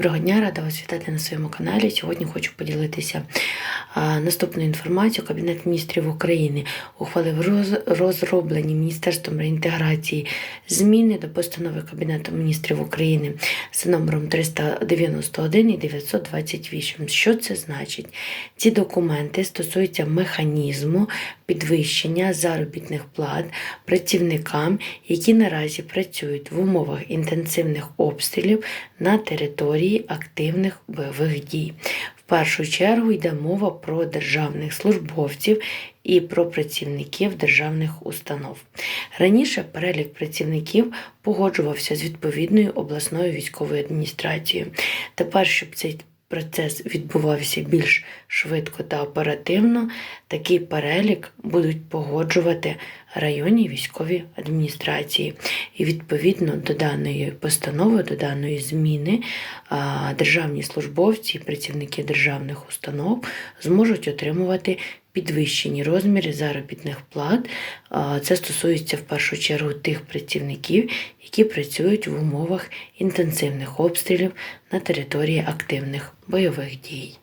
Доброго дня, рада вас вітати на своєму каналі. Сьогодні хочу поділитися наступною інформацією. Кабінет міністрів України ухвалив розроблені Міністерством реінтеграції зміни до постанови Кабінету міністрів України за номером 391 і 928. Що це значить? Ці документи стосуються механізму підвищення заробітних плат працівникам, які наразі працюють в умовах інтенсивних обстрілів на території активних бойових дій. В першу чергу йде мова про державних службовців і про працівників державних установ. Раніше перелік працівників погоджувався з відповідною обласною військовою адміністрацією. Тепер, щоб цей процес відбувався більш швидко та оперативно, такий перелік будуть погоджувати районні військові адміністрації. І відповідно до даної постанови, до даної зміни, державні службовці і працівники державних установ зможуть отримувати підвищені розміри заробітних плат. Це стосується в першу чергу тих працівників, які працюють в умовах інтенсивних обстрілів на території активних бойових дій.